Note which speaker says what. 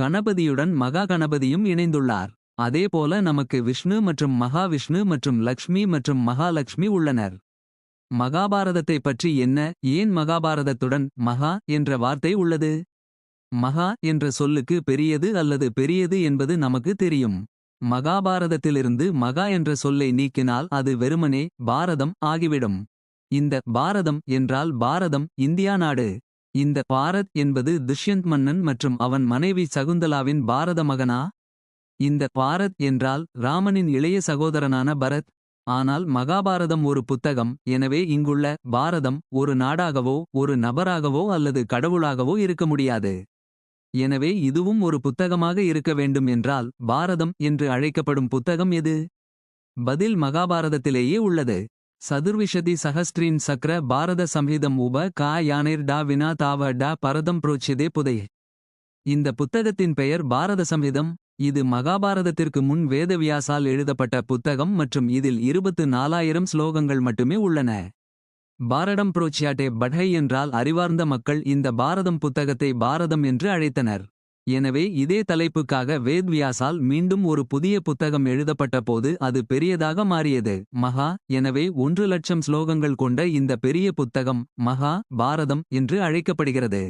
Speaker 1: கணபதியுடன் மகா கணபதியும் இணைந்துள்ளார். அதேபோல நமக்கு விஷ்ணு மற்றும் மகாவிஷ்ணு மற்றும் லக்ஷ்மி மற்றும் மகாலட்சுமி உள்ளனர். மகாபாரதத்தை பற்றி என்ன ஏன் மகாபாரதத்துடன் மகா என்ற வார்த்தை உள்ளது? மகா என்ற சொல்லுக்கு பெரியது அல்லது பெரியது என்பது நமக்கு தெரியும். மகாபாரதத்திலிருந்து மகா என்ற சொல்லை நீக்கினால் அது வெறுமனே பாரதம் ஆகிவிடும். இந்த பாரதம் என்றால் பாரதம் இந்தியா நாடு. இந்த பாரத் என்பது துஷ்யந்த் மன்னன் மற்றும் அவன் மனைவி சகுந்தலாவின் பாரத மகனா? இந்த பாரத் என்றால் ராமனின் இளைய சகோதரனான பரத். ஆனால் மகாபாரதம் ஒரு புத்தகம் எனவே இங்குள்ள பாரதம் ஒரு நாடாகவோ ஒரு நபராகவோ அல்லது கடவுளாகவோ இருக்க முடியாது. எனவே இதுவும் ஒரு புத்தகமாக இருக்க வேண்டும் என்றால் பாரதம் என்று அழைக்கப்படும் புத்தகம் எது? பதில் மகாபாரதத்திலேயே உள்ளது. சதுர்விஷதி சஹஸ்ரீன் சக்ர பாரத சம்ஹிதம் உப கா யானைர் டா வினா தாவ டா பரதம் புரோச்சிதே புதை. இந்த புத்தகத்தின் பெயர் பாரத சம்ஹிதம். இது மகாபாரதத்திற்கு முன் வேதவியாசால் எழுதப்பட்ட புத்தகம் மற்றும் இதில் இருபத்து நாலாயிரம் ஸ்லோகங்கள் மட்டுமே உள்ளன. பாரடம் புரோச்சியாட்டே பட்ஹை என்றால் அறிவார்ந்த மக்கள் இந்த பாரதம் புத்தகத்தை பாரதம் என்று அழைத்தனர். எனவே இதே தலைப்புக்காக வேத்வியாசால் மீண்டும் ஒரு புதிய புத்தகம் எழுதப்பட்ட போது அது பெரியதாக மாறியது. மகா எனவே ஒன்று லட்சம் ஸ்லோகங்கள் கொண்ட இந்த பெரிய புத்தகம் மகா பாரதம் என்று அழைக்கப்படுகிறது.